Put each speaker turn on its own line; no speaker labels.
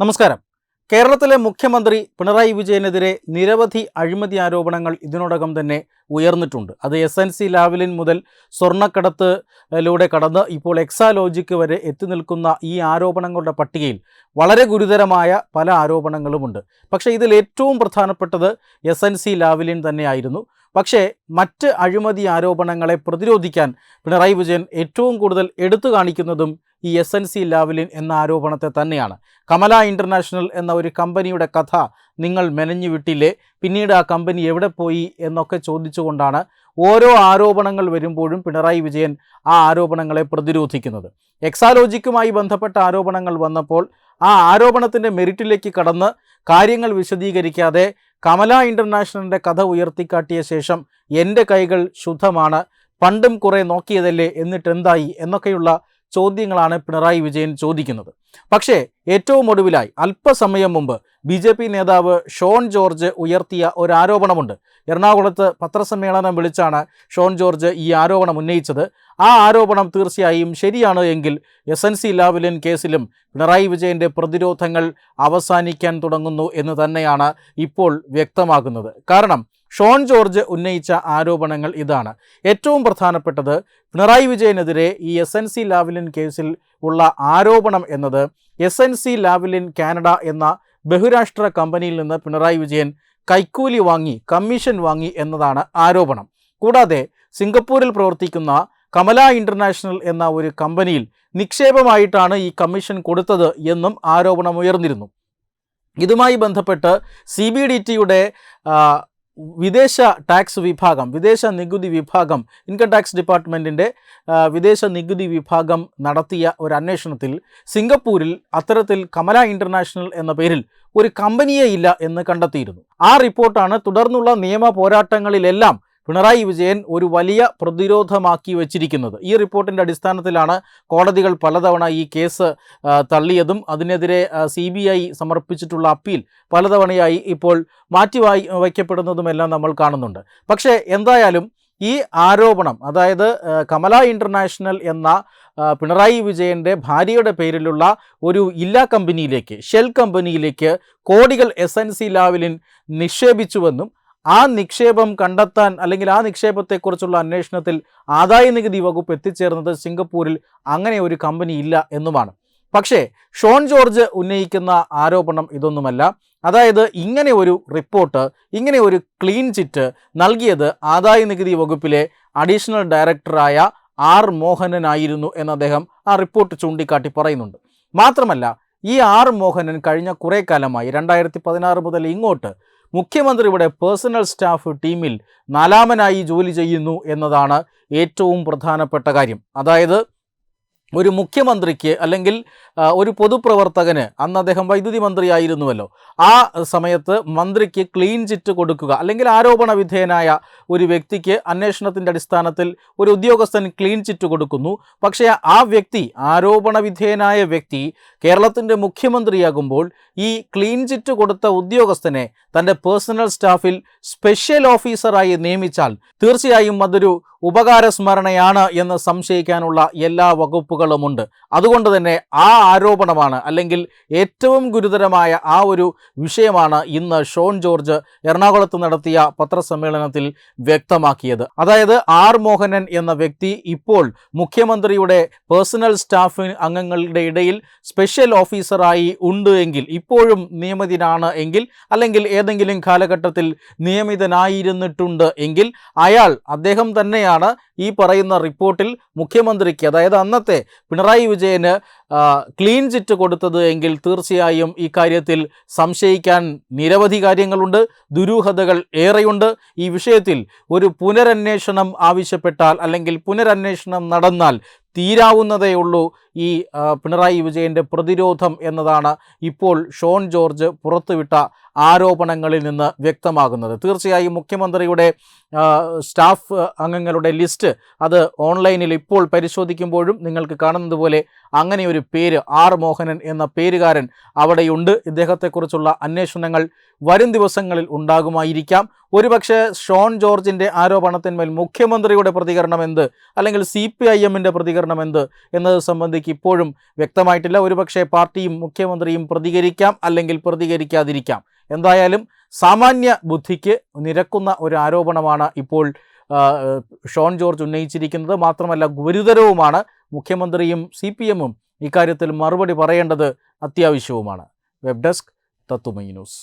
നമസ്കാരം. കേരളത്തിലെ മുഖ്യമന്ത്രി പിണറായി വിജയനെതിരെ നിരവധി അഴിമതി ആരോപണങ്ങൾ ഇതിനോടകം തന്നെ ഉയർന്നിട്ടുണ്ട്. അത് എസ് എൻ സി ലാവലിൻ മുതൽ സ്വർണക്കടത്തിലൂടെ കടന്ന് ഇപ്പോൾ എക്സാലോജിക്ക് വരെ എത്തി നിൽക്കുന്ന ഈ ആരോപണങ്ങളുടെ പട്ടികയിൽ വളരെ ഗുരുതരമായ പല ആരോപണങ്ങളുമുണ്ട്. പക്ഷേ ഇതിൽ ഏറ്റവും പ്രധാനപ്പെട്ടത് എസ് എൻ സി ലാവലിൻ തന്നെയായിരുന്നു. പക്ഷേ മറ്റ് അഴിമതി ആരോപണങ്ങളെ പ്രതിരോധിക്കാൻ പിണറായി വിജയൻ ഏറ്റവും കൂടുതൽ എടുത്തു കാണിക്കുന്നതും ഈ എസ് എൻ സി ലാവലിൻ എന്ന ആരോപണത്തെ തന്നെയാണ്. കമല ഇന്റർനാഷണൽ എന്ന ഒരു കമ്പനിയുടെ കഥ നിങ്ങൾ മെനഞ്ഞു വിട്ടില്ലേ? പിന്നീട് ആ കമ്പനി എവിടെ പോയി എന്നൊക്കെ ചോദിച്ചുകൊണ്ടാണ് ഓരോ ആരോപണങ്ങൾ വരുമ്പോഴും പിണറായി വിജയൻ ആ ആരോപണങ്ങളെ പ്രതിരോധിക്കുന്നത്. എക്സാലോജിക്കുമായി ബന്ധപ്പെട്ട ആരോപണങ്ങൾ വന്നപ്പോൾ ആ ആരോപണത്തിന്റെ മെറിറ്റിലേക്ക് കടന്ന് കാര്യങ്ങൾ വിശദീകരിക്കാതെ കമല ഇന്റർനാഷണലിന്റെ കഥ ഉയർത്തിക്കാട്ടിയ ശേഷം എന്റെ കൈകൾ ശുദ്ധമാണ് പണ്ടും കുറേ നോക്കിയതല്ലേ എന്നിട്ടെന്തായി എന്നൊക്കെയുള്ള ചോദ്യങ്ങളാണ് പിണറായി വിജയൻ ചോദിക്കുന്നത്. പക്ഷേ ഏറ്റവും ഒടുവിലായി അല്പസമയം മുമ്പ് ബി ജെ പി നേതാവ് ഷോൺ ജോർജ് ഉയർത്തിയ ഒരു ആരോപണമുണ്ട് എറണാകുളത്ത് പത്രസമ്മേളനം വിളിച്ചാണ് ഷോൺ ജോർജ് ഈ ആരോപണം ഉന്നയിച്ചത്. ആ ആരോപണം തീർച്ചയായും ശരിയാണ് എങ്കിൽ എസ് എൻ സി ലാവലിൻ കേസിലും പിണറായി വിജയന്റെ പ്രതിരോധങ്ങൾ അവസാനിക്കാൻ തുടങ്ങുന്നു എന്ന് തന്നെയാണ് ഇപ്പോൾ വ്യക്തമാകുന്നത് കാരണം ഷോൺ ജോർജ് ഉന്നയിച്ച ആരോപണങ്ങൾ ഇതാണ്. ഏറ്റവും പ്രധാനപ്പെട്ടത് പിണറായി വിജയനെതിരെ ഈ എസ് എൻ സി ലാവലിൻ കേസിൽ ഉള്ള ആരോപണം എന്നത് S N C Lavalin Canada എന്ന ബഹുരാഷ്ട്ര കമ്പനിയിൽ നിന്ന് പിണറായി വിജയൻ കൈക്കൂലി വാങ്ങി കമ്മീഷൻ വാങ്ങി എന്നതാണ് ആരോപണം. കൂടാതെ സിംഗപ്പൂരിൽ പ്രവർത്തിക്കുന്ന കമല ഇന്റർനാഷണൽ എന്ന ഒരു കമ്പനിയിൽ നിക്ഷേപമായിട്ടാണ് ഈ കമ്മീഷൻ കൊടുത്തത് എന്നും ആരോപണം ഉയർന്നിരുന്നു ഇതുമായി ബന്ധപ്പെട്ട് സി ബി ഡി ടിയുടെ വിദേശ ടാക്സ് വിഭാഗം വിദേശ നികുതി വിഭാഗം ഇൻകം ടാക്സ് ഡിപ്പാർട്ട്മെന്റിന്റെ വിദേശ നികുതി വിഭാഗം നടത്തിയ ഒരു അന്വേഷണത്തിൽ സിംഗപ്പൂരിൽ അത്തരത്തിൽ കമല ഇന്റർനാഷണൽ എന്ന പേരിൽ ഒരു കമ്പനിയേ ഇല്ല എന്ന് കണ്ടെത്തിയിരുന്നു. ആ റിപ്പോർട്ടാണ് തുടർന്നുള്ള നിയമ പോരാട്ടങ്ങളിലെല്ലാം പിണറായി വിജയൻ ഒരു വലിയ പ്രതിരോധമാക്കി വച്ചിരിക്കുന്നത്. ഈ റിപ്പോർട്ടിന്റെ അടിസ്ഥാനത്തിലാണ് കോടതികൾ പലതവണ ഈ കേസ് തള്ളിയതും. അതിനെതിരെ സി ബി ഐ സമർപ്പിച്ചിട്ടുള്ള അപ്പീൽ പലതവണയായി ഇപ്പോൾ മാറ്റി വായി വയ്ക്കപ്പെടുന്നതുമെല്ലാം നമ്മൾ കാണുന്നുണ്ട്. പക്ഷേ എന്തായാലും ഈ ആരോപണം അതായത് കമല ഇന്റർനാഷണൽ എന്ന പിണറായി വിജയന്റെ ഭാര്യയുടെ പേരിലുള്ള ഒരു ഇല്ലാ കമ്പനിയിലേക്ക് ഷെൽ കമ്പനിയിലേക്ക് കോടികൾ എസ് എൻ സി ലാവലിൻ നിക്ഷേപിച്ചുവെന്നും ആ നിക്ഷേപം കണ്ടെത്താൻ അല്ലെങ്കിൽ ആ നിക്ഷേപത്തെക്കുറിച്ചുള്ള അന്വേഷണത്തിൽ ആദായ നികുതി വകുപ്പ് എത്തിച്ചേർന്നത് സിംഗപ്പൂരിൽ അങ്ങനെ ഒരു കമ്പനി ഇല്ല എന്നുമാണ്. പക്ഷേ ഷോൺ ജോർജ് ഉന്നയിക്കുന്ന ആരോപണം ഇതൊന്നുമല്ല. അതായത് ഇങ്ങനെ ഒരു റിപ്പോർട്ട് ഇങ്ങനെ ഒരു ക്ലീൻ ചിറ്റ് നൽകിയത് ആദായ നികുതി വകുപ്പിലെ അഡീഷണൽ ഡയറക്ടറായ ആർ മോഹനനായിരുന്നു എന്ന് അദ്ദേഹം ആ റിപ്പോർട്ട് ചൂണ്ടിക്കാട്ടി പറയുന്നുണ്ട്. മാത്രമല്ല ഈ ആർ മോഹനൻ കഴിഞ്ഞ കുറേ കാലമായി രണ്ടായിരത്തി പതിനാറ് മുതൽ ഇങ്ങോട്ട് മുഖ്യമന്ത്രിയുടെ പേഴ്സണൽ സ്റ്റാഫ് ടീമിൽ നാലാമനായി ജോലി ചെയ്യുന്നു എന്നതാണ് ഏറ്റവും പ്രധാനപ്പെട്ട കാര്യം. അതായത് ഒരു മുഖ്യമന്ത്രിക്ക് അല്ലെങ്കിൽ ഒരു പൊതുപ്രവർത്തകന് അന്ന് അദ്ദേഹം വൈദ്യുതി മന്ത്രിയായിരുന്നുവല്ലോ. ആ സമയത്ത് മന്ത്രിക്ക് ക്ലീൻ ചിറ്റ് കൊടുക്കുക അല്ലെങ്കിൽ ആരോപണ വിധേയനായ ഒരു വ്യക്തിക്ക് അന്വേഷണത്തിന്റെ അടിസ്ഥാനത്തിൽ ഒരു ഉദ്യോഗസ്ഥൻ ക്ലീൻ ചിറ്റ് കൊടുക്കുന്നു. പക്ഷേ ആ വ്യക്തി ആരോപണ വിധേയനായ വ്യക്തി കേരളത്തിന്റെ മുഖ്യമന്ത്രിയാകുമ്പോൾ ഈ ക്ലീൻ ചിറ്റ് കൊടുത്ത ഉദ്യോഗസ്ഥനെ തന്റെ പേഴ്സണൽ സ്റ്റാഫിൽ സ്പെഷ്യൽ ഓഫീസറായി നിയമിച്ചാൽ തീർച്ചയായും അതൊരു ഉപകാരസ്മരണയാണ് എന്ന് സംശയിക്കാനുള്ള എല്ലാ വകുപ്പുകളുമുണ്ട്. അതുകൊണ്ട് തന്നെ ആ ആരോപണമാണ് അല്ലെങ്കിൽ ഏറ്റവും ഗുരുതരമായ ആ ഒരു വിഷയമാണ് ഇന്ന് ഷോൺ ജോർജ് എറണാകുളത്ത് നടത്തിയ പത്രസമ്മേളനത്തിൽ വ്യക്തമാക്കിയത്. അതായത് ആർ മോഹനൻ എന്ന വ്യക്തി ഇപ്പോൾ മുഖ്യമന്ത്രിയുടെ പേഴ്സണൽ സ്റ്റാഫ് അംഗങ്ങളുടെ ഇടയിൽ സ്പെഷ്യൽ ഓഫീസറായി ഉണ്ട് എങ്കിൽ ഇപ്പോഴും നിയമിതനാണ് എങ്കിൽ അല്ലെങ്കിൽ ഏതെങ്കിലും കാലഘട്ടത്തിൽ നിയമിതനായിരുന്നിട്ടുണ്ട് എങ്കിൽ അയാൾ അദ്ദേഹം തന്നെയാണ് ഈ പറയുന്ന റിപ്പോർട്ടിൽ മുഖ്യമന്ത്രിക്ക് അതായത് അന്നത്തെ പിണറായി വിജയന് ക്ലീൻ ചിറ്റ് കൊടുത്തത് എങ്കിൽ തീർച്ചയായും ഈ കാര്യത്തിൽ സംശയിക്കാൻ നിരവധി കാര്യങ്ങളുണ്ട് ദുരൂഹതകൾ ഏറെയുണ്ട്. ഈ വിഷയത്തിൽ ഒരു പുനരന്വേഷണം ആവശ്യപ്പെട്ടാൽ അല്ലെങ്കിൽ പുനരന്വേഷണം നടന്നാൽ തീരാവുന്നതേ ഉള്ളൂ ഈ പിണറായി വിജയന്റെ പ്രതിരോധം എന്നതാണ് ഇപ്പോൾ ഷോൺ ജോർജ് പുറത്തുവിട്ട ആരോപണങ്ങളിൽ നിന്ന് വ്യക്തമാകുന്നത്. തീർച്ചയായും മുഖ്യമന്ത്രിയുടെ സ്റ്റാഫ് അംഗങ്ങളുടെ ലിസ്റ്റ് അത് ഓൺലൈനിൽ ഇപ്പോൾ പരിശോധിക്കുമ്പോഴും നിങ്ങൾക്ക് കാണുന്നത് പോലെ അങ്ങനെ ഒരു പേര് ആർ മോഹനൻ എന്ന പേരുകാരൻ അവിടെയുണ്ട്. ഇദ്ദേഹത്തെക്കുറിച്ചുള്ള അന്വേഷണങ്ങൾ വരും ദിവസങ്ങളിൽ ഉണ്ടാകുമായിരിക്കാം. ഒരുപക്ഷെ ഷോൺ ജോർജിന്റെ ആരോപണത്തിന്മേൽ മുഖ്യമന്ത്രിയുടെ പ്രതികരണം എന്ത്? അല്ലെങ്കിൽ സി പി ഐ എമ്മിന്റെ പ്രതികരണം എന്ത്? എന്നത് സംബന്ധിച്ച് എന്നുള്ളതിലേക്ക് ഇപ്പോഴും വ്യക്തമായിട്ടില്ല. ഒരുപക്ഷെ പാർട്ടിയും മുഖ്യമന്ത്രിയും പ്രതികരിക്കാം അല്ലെങ്കിൽ പ്രതികരിക്കാതിരിക്കാം. എന്തായാലും സാമാന്യ ബുദ്ധിക്ക് നിരക്കുന്ന ഒരു ആരോപണമാണ് ഇപ്പോൾ ഷോൺ ജോർജ് ഉന്നയിച്ചിരിക്കുന്നത്. മാത്രമല്ല ഗുരുതരവുമാണ് മുഖ്യമന്ത്രിയും സി പി എമ്മും ഇക്കാര്യത്തിൽ മറുപടി പറയേണ്ടത് അത്യാവശ്യവുമാണ്. വെബ് ഡെസ്ക് തത്തുമൈ ന്യൂസ്.